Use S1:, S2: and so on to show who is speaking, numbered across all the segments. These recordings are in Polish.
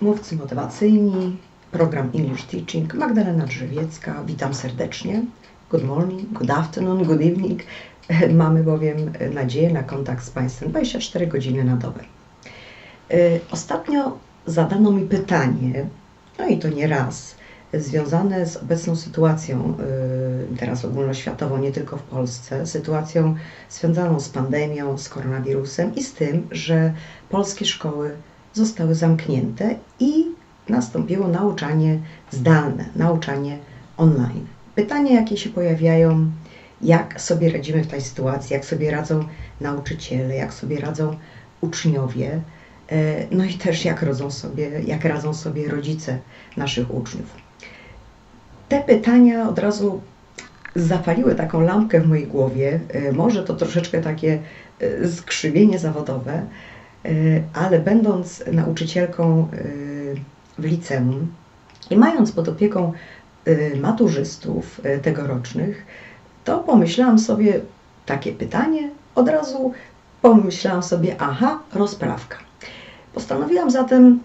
S1: mówcy motywacyjni, program English Teaching, Magdalena Drzewiecka, witam serdecznie. Good morning, good afternoon, good evening. Mamy bowiem nadzieję na kontakt z Państwem 24 godziny na dobę. Y, Ostatnio zadano mi pytanie, no i to nie raz, związane z obecną sytuacją, y, teraz ogólnoświatową, nie tylko w Polsce, sytuacją związaną z pandemią, z koronawirusem i z tym, że polskie szkoły zostały zamknięte i nastąpiło nauczanie zdalne, nauczanie online. Pytania, jakie się pojawiają, jak sobie radzimy w tej sytuacji, jak sobie radzą nauczyciele, jak sobie radzą uczniowie, e, no i też jak radzą sobie, jak radzą sobie rodzice naszych uczniów. Te pytania od razu zapaliły taką lampkę w mojej głowie. E, Może to troszeczkę takie e, skrzywienie zawodowe, ale będąc nauczycielką e, w liceum i mając pod opieką e, maturzystów e, tegorocznych, to pomyślałam sobie takie pytanie, od razu pomyślałam sobie, aha, rozprawka. Postanowiłam zatem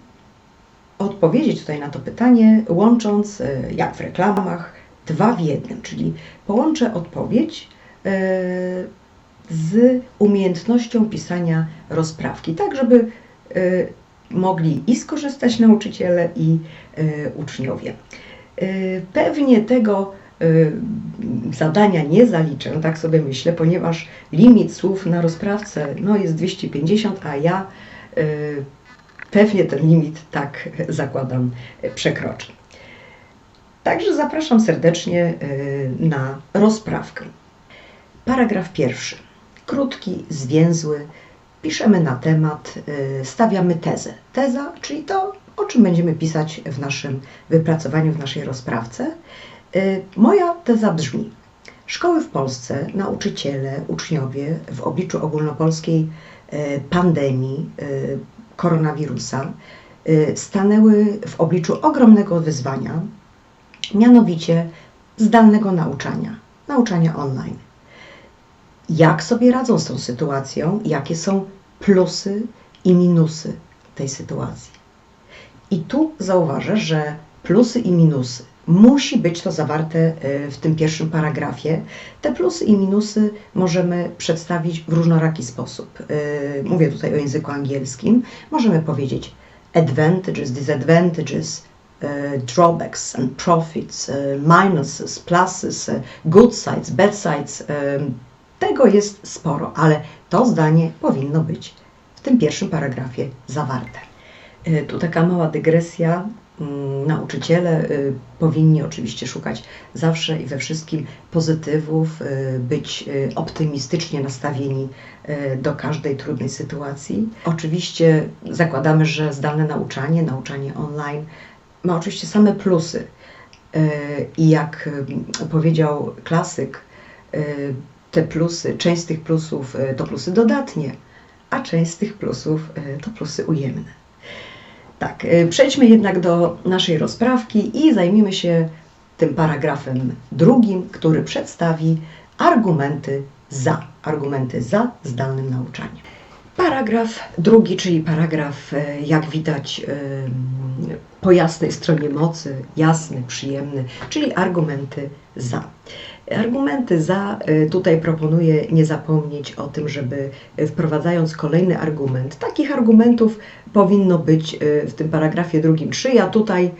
S1: odpowiedzieć tutaj na to pytanie, łącząc, e, jak w reklamach, dwa w jednym, czyli połączę odpowiedź e, z umiejętnością pisania rozprawki, tak żeby e, mogli i skorzystać nauczyciele, i e, uczniowie. E, Pewnie tego zadania nie zaliczę, tak sobie myślę, ponieważ limit słów na rozprawce no, jest 250, a ja pewnie ten limit, tak zakładam, przekroczę. Także zapraszam serdecznie na rozprawkę. Paragraf pierwszy. Krótki, zwięzły. Piszemy na temat, e, stawiamy tezę. Teza, czyli to, o czym będziemy pisać w naszym wypracowaniu, w naszej rozprawce. E, Moja teza brzmi: Szkoły w Polsce, nauczyciele, uczniowie w obliczu ogólnopolskiej e, pandemii koronawirusa stanęły w obliczu ogromnego wyzwania, mianowicie zdalnego nauczania, nauczania online. Jak sobie radzą z tą sytuacją? Jakie są plusy i minusy tej sytuacji? I tu zauważę, że plusy i minusy musi być to zawarte e, w tym pierwszym paragrafie. Te plusy i minusy możemy przedstawić w różnoraki sposób. E, Mówię tutaj o języku angielskim. Możemy powiedzieć advantages, disadvantages, e, drawbacks and profits, minuses, pluses, good sides, bad sides. Tego jest sporo, ale to zdanie powinno być w tym pierwszym paragrafie zawarte. E, Tu taka mała dygresja. Mm, Nauczyciele y, powinni oczywiście szukać zawsze i we wszystkim pozytywów, y, być y, optymistycznie nastawieni y, do każdej trudnej sytuacji. Oczywiście zakładamy, że zdalne nauczanie, nauczanie online ma oczywiście same plusy. Y, I jak y, powiedział klasyk, y, te plusy, część z tych plusów y, to plusy dodatnie, a część z tych plusów y, to plusy ujemne. Tak, y, przejdźmy jednak do naszej rozprawki i zajmijmy się tym paragrafem drugim, który przedstawi argumenty za, argumenty za zdalnym nauczaniem. Paragraf drugi, czyli paragraf, e, jak widać, e, po jasnej stronie mocy, jasny, przyjemny, czyli argumenty za. Argumenty za, e, tutaj proponuję nie zapomnieć o tym, żeby wprowadzając kolejny argument, takich argumentów powinno być w tym paragrafie drugim trzy, ja tutaj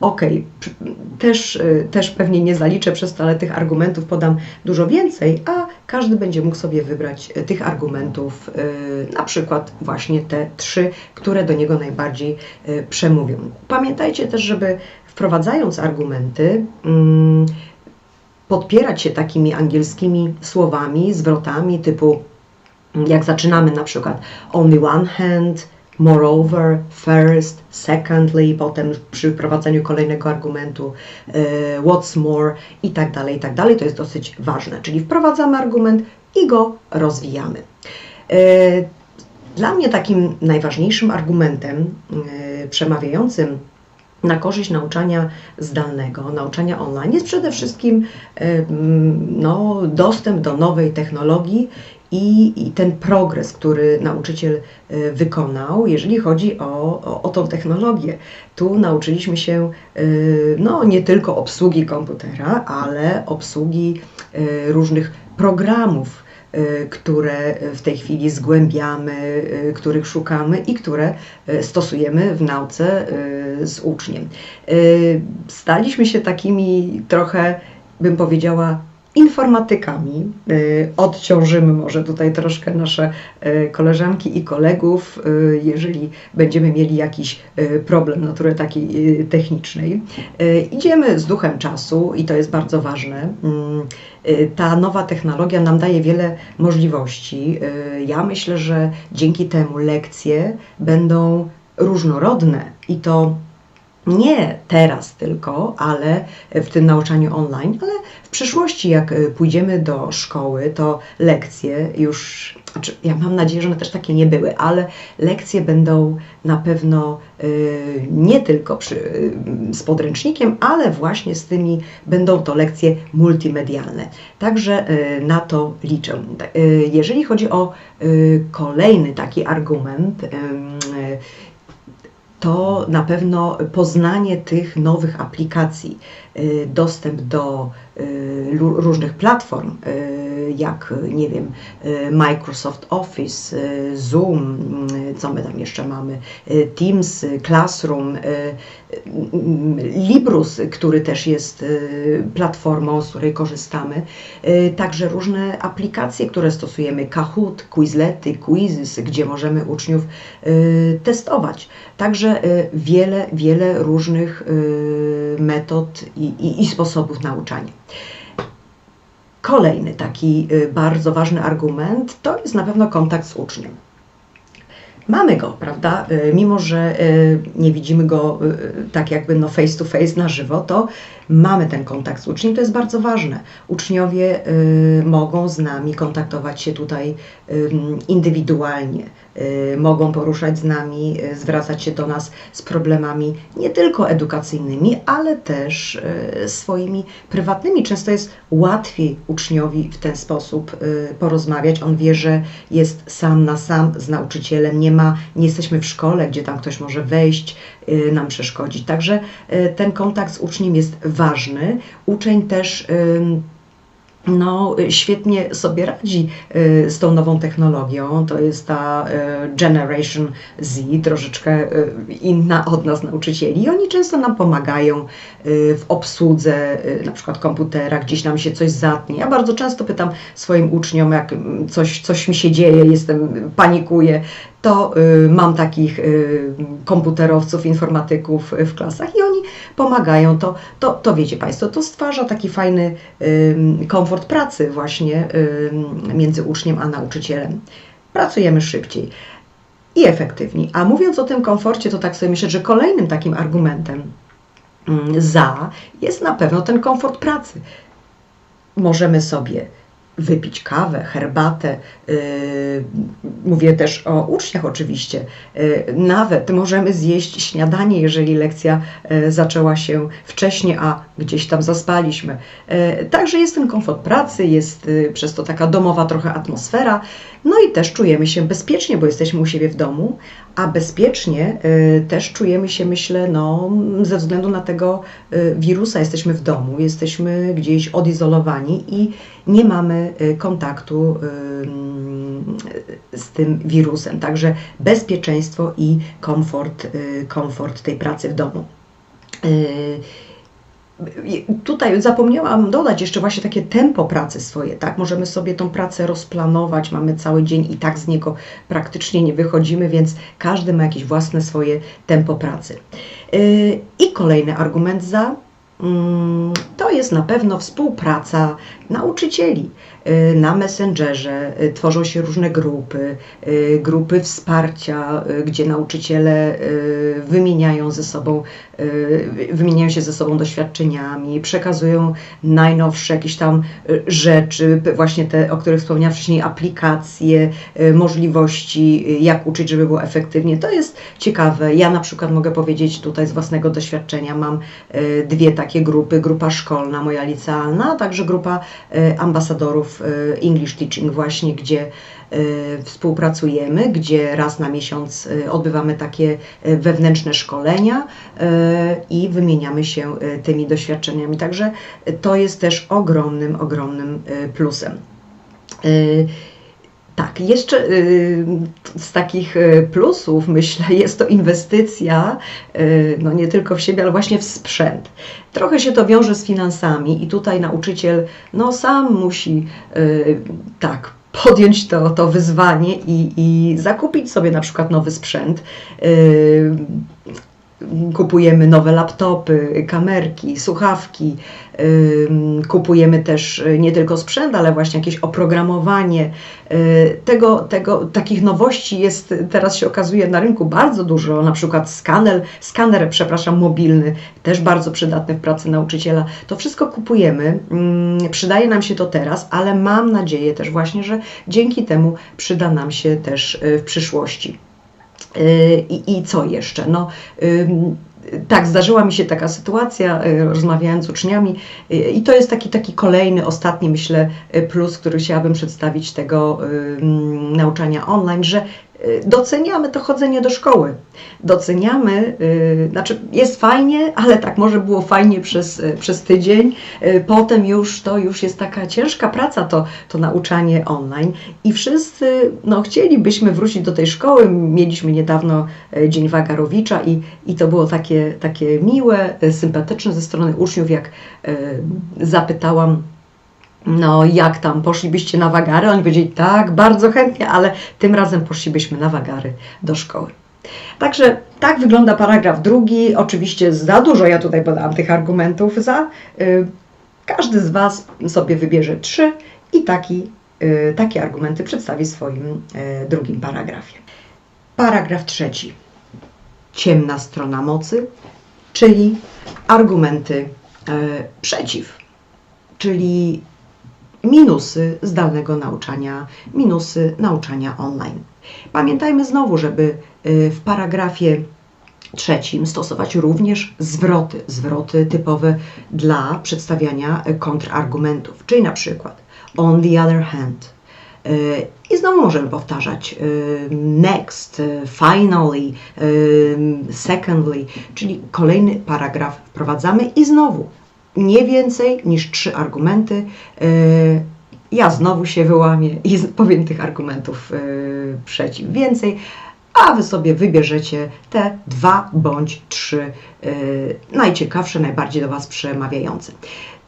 S1: Okej, p- też, y, też pewnie nie zaliczę przez to, ale tych argumentów podam dużo więcej, a każdy będzie mógł sobie wybrać y, tych argumentów, na przykład właśnie te trzy, które do niego najbardziej przemówią. Pamiętajcie też, żeby wprowadzając argumenty, mm, podpierać się takimi angielskimi słowami, zwrotami typu jak zaczynamy na przykład on the one hand, moreover, first, secondly, potem przy wprowadzeniu kolejnego argumentu e, what's more i tak dalej, i tak dalej. To jest dosyć ważne, czyli wprowadzamy argument i go rozwijamy. E, Dla mnie takim najważniejszym argumentem e, przemawiającym na korzyść nauczania zdalnego, nauczania online jest przede wszystkim no, dostęp do nowej technologii i, i ten progres, który nauczyciel e, wykonał, jeżeli chodzi o, o, o tą technologię. Tu nauczyliśmy się e, no, nie tylko obsługi komputera, ale obsługi e, różnych programów, które w tej chwili zgłębiamy, których szukamy i które stosujemy w nauce z uczniem. Staliśmy się takimi trochę, bym powiedziała, informatykami. Y, Odciążymy może tutaj troszkę nasze y, koleżanki i kolegów, y, jeżeli będziemy mieli jakiś problem natury takiej technicznej. Idziemy z duchem czasu i to jest bardzo ważne. Mm, Ta nowa technologia nam daje wiele możliwości. Ja myślę, że dzięki temu lekcje będą różnorodne i to nie teraz tylko, ale w tym nauczaniu online, ale w przyszłości, jak y, pójdziemy do szkoły, to lekcje już, znaczy ja mam nadzieję, że one też takie nie były, ale lekcje będą na pewno y, nie tylko przy, y, z podręcznikiem, ale właśnie z tymi, będą to lekcje multimedialne. Także na to liczę. Jeżeli chodzi o kolejny taki argument, to na pewno poznanie tych nowych aplikacji, dostęp do y, różnych platform, y, jak nie wiem, y, Microsoft Office, y, Zoom, y, co my tam jeszcze mamy, y, Teams, y, Classroom, y, y, Librus, który też jest y, platformą, z której korzystamy, y, także różne aplikacje, które stosujemy, Kahoot, Quizlety, Quizzes, gdzie możemy uczniów y, testować. Także y, wiele, wiele różnych y, metod i, i, i sposobów nauczania. Kolejny taki y, bardzo ważny argument to jest na pewno kontakt z uczniem. Mamy go, prawda? Y, Mimo, że y, nie widzimy go y, tak jakby no face to face na żywo, to mamy ten kontakt z uczniem, to jest bardzo ważne. Uczniowie mogą z nami kontaktować się tutaj indywidualnie, mogą poruszać z nami, zwracać się do nas z problemami nie tylko edukacyjnymi, ale też swoimi prywatnymi. Często jest łatwiej uczniowi w ten sposób porozmawiać. On wie, że jest sam na sam z nauczycielem, nie ma, nie jesteśmy w szkole, gdzie tam ktoś może wejść, y, nam przeszkodzić. Także y, ten kontakt z uczniem jest ważny. Uczeń też no, y, świetnie sobie radzi y, z tą nową technologią. To jest ta y, Generation Z, troszeczkę inna od nas nauczycieli. I oni często nam pomagają w obsłudze na przykład komputera, gdzieś nam się coś zatnie. Ja bardzo często pytam swoim uczniom, jak mm, coś, coś mi się dzieje, jestem, panikuję, to mam takich komputerowców, informatyków w klasach i oni pomagają. To, to, to wiecie Państwo, to stwarza taki fajny komfort pracy właśnie między uczniem a nauczycielem. Pracujemy szybciej i efektywniej. A mówiąc o tym komforcie, to tak sobie myślę, że kolejnym takim argumentem za jest na pewno ten komfort pracy. Możemy sobie wypić kawę, herbatę. Yy, mówię też o uczniach oczywiście. Yy, nawet możemy zjeść śniadanie, jeżeli lekcja yy, zaczęła się wcześniej, a gdzieś tam zaspaliśmy. Yy, Także jest ten komfort pracy, jest yy, przez to taka domowa trochę atmosfera. No i też czujemy się bezpiecznie, bo jesteśmy u siebie w domu, a bezpiecznie y, też czujemy się, myślę, no, ze względu na tego y, wirusa. Jesteśmy w domu, jesteśmy gdzieś odizolowani i nie mamy y, kontaktu y, z tym wirusem. Także bezpieczeństwo i komfort, y, komfort tej pracy w domu. Tutaj zapomniałam dodać jeszcze właśnie takie tempo pracy swoje, tak? Możemy sobie tą pracę rozplanować, mamy cały dzień i tak z niego praktycznie nie wychodzimy, więc każdy ma jakieś własne swoje tempo pracy. Yy, I kolejny argument za mm, to jest na pewno współpraca nauczycieli. Yy, Na Messengerze yy, tworzą się różne grupy, yy, grupy wsparcia, gdzie nauczyciele wymieniają ze sobą, wymieniają się ze sobą doświadczeniami, przekazują najnowsze jakieś tam rzeczy, właśnie te, o których wspomniałam wcześniej, aplikacje, możliwości, jak uczyć, żeby było efektywnie. To jest ciekawe. Ja na przykład mogę powiedzieć tutaj z własnego doświadczenia, mam dwie takie grupy, grupa szkolna, moja licealna, a także grupa ambasadorów e, English Teaching właśnie, gdzie e, współpracujemy, gdzie raz na miesiąc e, odbywamy takie e, wewnętrzne szkolenia e, i wymieniamy się e, tymi doświadczeniami. Także e, to jest też ogromnym, ogromnym e, plusem. Tak, jeszcze y, z takich y, plusów myślę jest to inwestycja y, no nie tylko w siebie, ale właśnie w sprzęt. Trochę się to wiąże z finansami i tutaj nauczyciel no sam musi tak podjąć to, to wyzwanie i, i zakupić sobie na przykład nowy sprzęt. Kupujemy nowe laptopy, kamerki, słuchawki. Kupujemy też y, nie tylko sprzęt, ale właśnie jakieś oprogramowanie. Y, Tego, tego, takich nowości jest, teraz się okazuje na rynku bardzo dużo, na przykład skaner, skaner, przepraszam, mobilny, też bardzo przydatny w pracy nauczyciela. To wszystko kupujemy, ym, przydaje nam się to teraz, ale mam nadzieję też właśnie, że dzięki temu przyda nam się też y, w przyszłości. Yy, I, I co jeszcze? No, tak, zdarzyła mi się taka sytuacja, y, rozmawiając z uczniami, y, i to jest taki, taki kolejny, ostatni, myślę, y, plus, który chciałabym przedstawić tego nauczania online, że y, doceniamy to chodzenie do szkoły. Doceniamy, y, znaczy jest fajnie, ale tak może było fajnie przez, y, przez tydzień, y, potem już to już jest taka ciężka praca, to, to nauczanie online i wszyscy no, chcielibyśmy wrócić do tej szkoły. Mieliśmy niedawno e, Dzień Wagarowicza i, i to było takie, takie miłe, e, sympatyczne ze strony uczniów, jak e, zapytałam, no jak tam, poszlibyście na wagary? Oni powiedzieli, tak, bardzo chętnie, ale tym razem poszlibyśmy na wagary do szkoły. Także tak wygląda paragraf drugi. Oczywiście za dużo ja tutaj podałam tych argumentów za. Y, Każdy z Was sobie wybierze trzy i taki, y, takie argumenty przedstawi w swoim y, drugim paragrafie. Paragraf trzeci. Ciemna strona mocy, czyli argumenty przeciw, czyli minusy zdalnego nauczania, minusy nauczania online. Pamiętajmy znowu, żeby y, w paragrafie trzecim stosować również zwroty, zwroty typowe dla przedstawiania y, kontrargumentów, czyli na przykład on the other hand. Y, I znowu możemy powtarzać next, finally, secondly, czyli kolejny paragraf wprowadzamy i znowu nie więcej niż trzy argumenty. Y, Ja znowu się wyłamię i powiem tych argumentów y, przeciw więcej, a Wy sobie wybierzecie te dwa bądź trzy y, najciekawsze, najbardziej do Was przemawiające.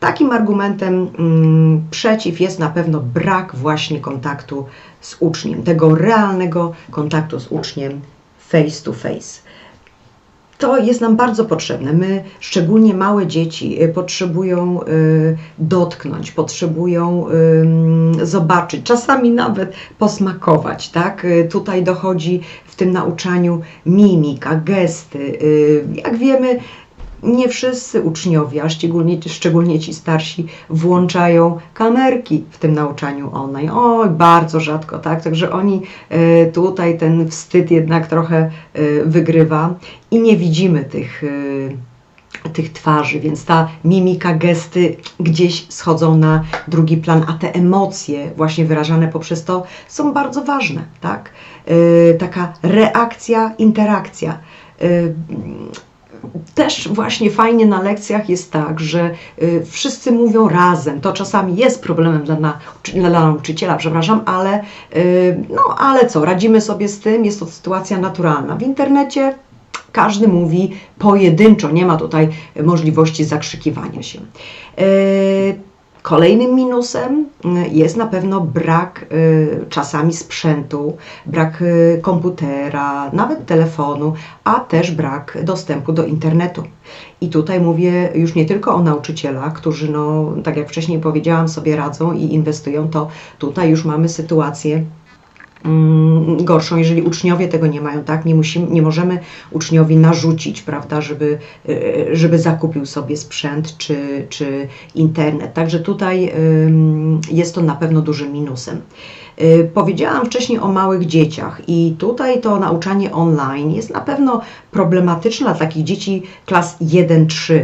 S1: Takim argumentem mm, przeciw jest na pewno brak właśnie kontaktu z uczniem, tego realnego kontaktu z uczniem face to face. To jest nam bardzo potrzebne. My, szczególnie małe dzieci, y, potrzebują y, dotknąć, potrzebują zobaczyć, czasami nawet posmakować, tak? Y, Tutaj dochodzi w tym nauczaniu mimika, gesty. Jak wiemy, nie wszyscy uczniowie, a szczególnie, szczególnie ci starsi, włączają kamerki w tym nauczaniu online. Oj, bardzo rzadko, tak? Także oni e, tutaj ten wstyd jednak trochę e, wygrywa i nie widzimy tych, e, tych twarzy, więc ta mimika, gesty gdzieś schodzą na drugi plan, a te emocje właśnie wyrażane poprzez to są bardzo ważne, tak? Taka reakcja, interakcja. Też właśnie fajnie na lekcjach jest tak, że y, wszyscy mówią razem. To czasami jest problemem dla, nauczy- dla nauczyciela, przepraszam, ale, y, no, ale co, radzimy sobie z tym, jest to sytuacja naturalna. W internecie każdy mówi pojedynczo, nie ma tutaj możliwości zakrzykiwania się. Kolejnym minusem y, jest na pewno brak y, czasami sprzętu, brak y, komputera, nawet telefonu, a też brak dostępu do internetu. I tutaj mówię już nie tylko o nauczycielach, którzy, no, tak jak wcześniej powiedziałam, sobie radzą i inwestują, to tutaj już mamy sytuację mm, gorszą, jeżeli uczniowie tego nie mają, tak? Nie, musimy, nie możemy uczniowi narzucić, prawda, żeby, y, żeby zakupił sobie sprzęt czy, czy internet. Także tutaj jest to na pewno dużym minusem. Y, Powiedziałam wcześniej o małych dzieciach i tutaj to nauczanie online jest na pewno problematyczne dla takich dzieci klas 1-3.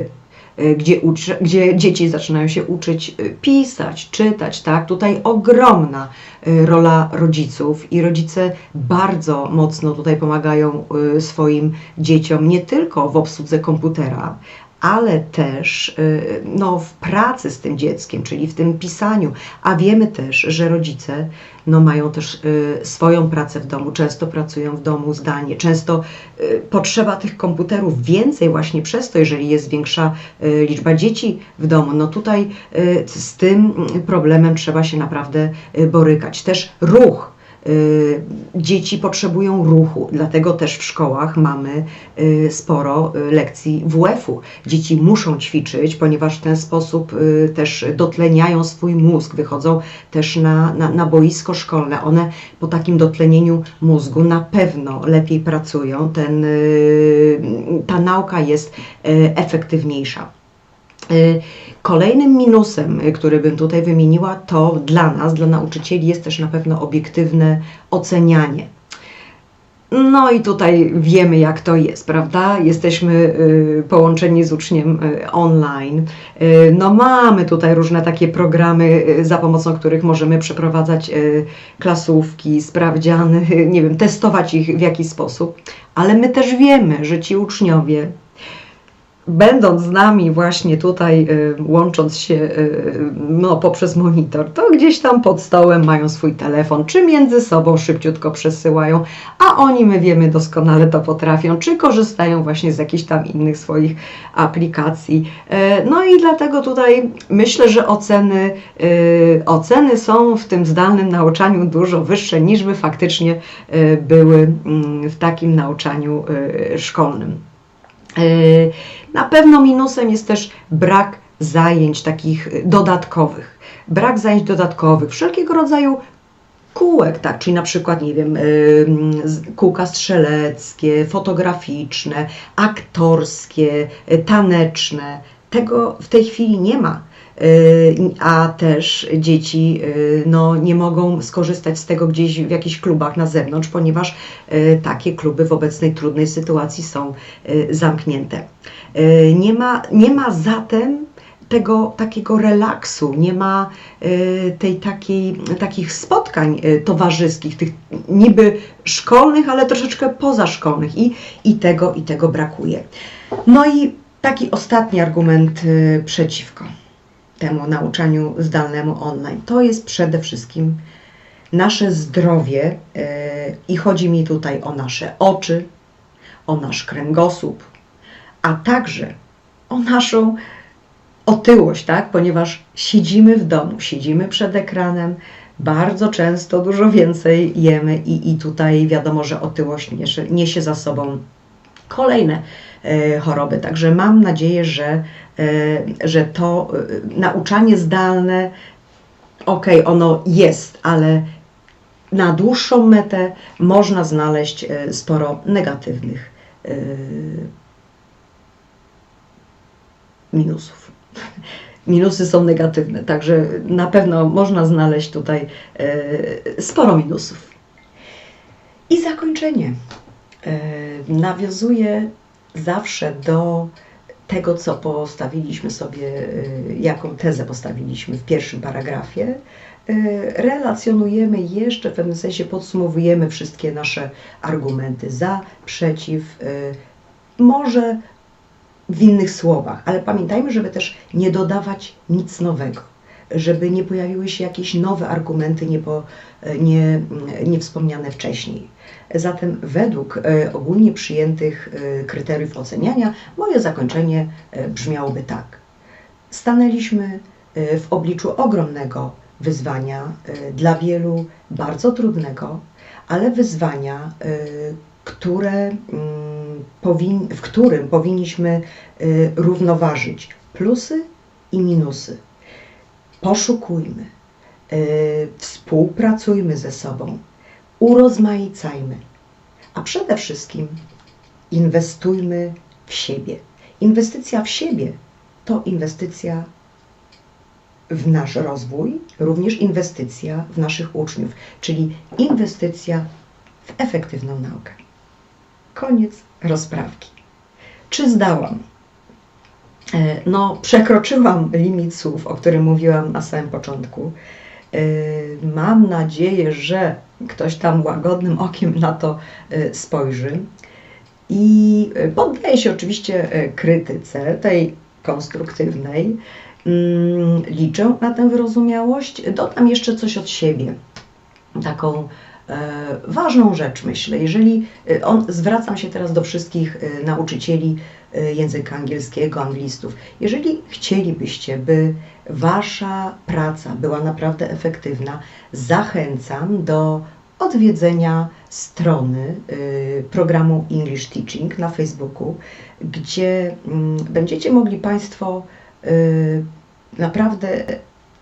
S1: Y, gdzie, uczy, gdzie dzieci zaczynają się uczyć y, pisać, czytać, tak? Tutaj ogromna y, rola rodziców i rodzice bardzo mocno tutaj pomagają swoim dzieciom, nie tylko w obsłudze komputera, ale też no, w pracy z tym dzieckiem, czyli w tym pisaniu. A wiemy też, że rodzice no, mają też y, swoją pracę w domu, często pracują w domu zdalnie, często y, potrzeba tych komputerów więcej właśnie przez to, jeżeli jest większa y, liczba dzieci w domu. No tutaj z tym problemem trzeba się naprawdę borykać. Też ruch. Y, Dzieci potrzebują ruchu, dlatego też w szkołach mamy y, sporo y, lekcji WF-u. Dzieci muszą ćwiczyć, ponieważ w ten sposób też dotleniają swój mózg, wychodzą też na, na, na boisko szkolne. One po takim dotlenieniu mózgu na pewno lepiej pracują, Ten, ta nauka jest efektywniejsza. Y, Kolejnym minusem, y, który bym tutaj wymieniła, to dla nas, dla nauczycieli, jest też na pewno obiektywne ocenianie. No i tutaj wiemy, jak to jest, prawda? Jesteśmy y, połączeni z uczniem online. No mamy tutaj różne takie programy, za pomocą których możemy przeprowadzać klasówki, sprawdziany, nie wiem, testować ich w jakiś sposób. Ale my też wiemy, że ci uczniowie będąc z nami właśnie tutaj, y, łącząc się y, no, poprzez monitor, to gdzieś tam pod stołem mają swój telefon, czy między sobą szybciutko przesyłają, a oni, my wiemy, doskonale to potrafią, czy korzystają właśnie z jakichś tam innych swoich aplikacji. E, No i dlatego tutaj myślę, że oceny, y, oceny są w tym zdalnym nauczaniu dużo wyższe niż by faktycznie y, były mm, w takim nauczaniu y, szkolnym. Yy, Na pewno minusem jest też brak zajęć takich y, dodatkowych. Brak zajęć dodatkowych, wszelkiego rodzaju kółek, tak, czyli na przykład, nie wiem, kółka strzeleckie, fotograficzne, aktorskie, y, taneczne. Tego w tej chwili nie ma. Yy, A też dzieci yy, no, nie mogą skorzystać z tego gdzieś w jakichś klubach na zewnątrz, ponieważ yy, takie kluby w obecnej trudnej sytuacji są zamknięte. Nie ma, nie ma zatem tego takiego relaksu, nie ma y, tej takiej, takich spotkań y, towarzyskich, tych niby szkolnych, ale troszeczkę pozaszkolnych i, i tego i tego brakuje. No i taki ostatni argument y, przeciwko temu nauczaniu zdalnemu online. To jest przede wszystkim nasze zdrowie y, i chodzi mi tutaj o nasze oczy, o nasz kręgosłup, a także o naszą otyłość, tak? Ponieważ siedzimy w domu, siedzimy przed ekranem, bardzo często dużo więcej jemy i, i tutaj wiadomo, że otyłość niesie, niesie za sobą kolejne e, choroby. Także mam nadzieję, że, e, że to e, nauczanie zdalne, okej, ono jest, ale na dłuższą metę można znaleźć sporo negatywnych minusów. Minusy są negatywne, także na pewno można znaleźć tutaj sporo minusów. I zakończenie. E, nawiązuje zawsze do tego, co postawiliśmy sobie, e, jaką tezę postawiliśmy w pierwszym paragrafie. E, relacjonujemy jeszcze, w pewnym sensie podsumowujemy wszystkie nasze argumenty za, przeciw, może w innych słowach, ale pamiętajmy, żeby też nie dodawać nic nowego, żeby nie pojawiły się jakieś nowe argumenty niepo, nie, niewspomniane wcześniej. Zatem według e, ogólnie przyjętych e, kryteriów oceniania moje zakończenie e, brzmiałoby tak. Stanęliśmy w obliczu ogromnego wyzwania, dla wielu bardzo trudnego, ale wyzwania, które, mm, w którym powinniśmy równoważyć plusy i minusy. Poszukujmy, współpracujmy ze sobą, urozmaicajmy, a przede wszystkim inwestujmy w siebie. Inwestycja w siebie to inwestycja w nasz rozwój, również inwestycja w naszych uczniów, czyli inwestycja w efektywną naukę. Koniec rozprawki. Czy zdałam? E, No, przekroczyłam limit słów, o którym mówiłam na samym początku. E, Mam nadzieję, że ktoś tam łagodnym okiem na to e, spojrzy. I e, poddaję się oczywiście e, krytyce, tej konstruktywnej. Mm, Liczę na tę wyrozumiałość. Dodam jeszcze coś od siebie. Taką ważną rzecz, myślę. Jeżeli on, zwracam się teraz do wszystkich nauczycieli języka angielskiego, anglistów. Jeżeli chcielibyście, by wasza praca była naprawdę efektywna, zachęcam do odwiedzenia strony y, programu English Teaching na Facebooku, gdzie mm, będziecie mogli Państwo y, naprawdę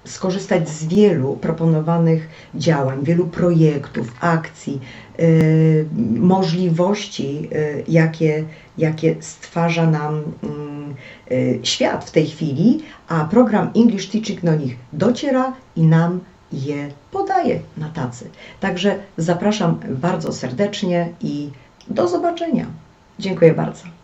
S1: skorzystać z wielu proponowanych działań, wielu projektów, akcji, y, możliwości, y, jakie, jakie stwarza nam mm, y, świat w tej chwili, a program English Teaching do nich dociera i nam je podaje na tacy. Także zapraszam bardzo serdecznie i do zobaczenia. Dziękuję bardzo.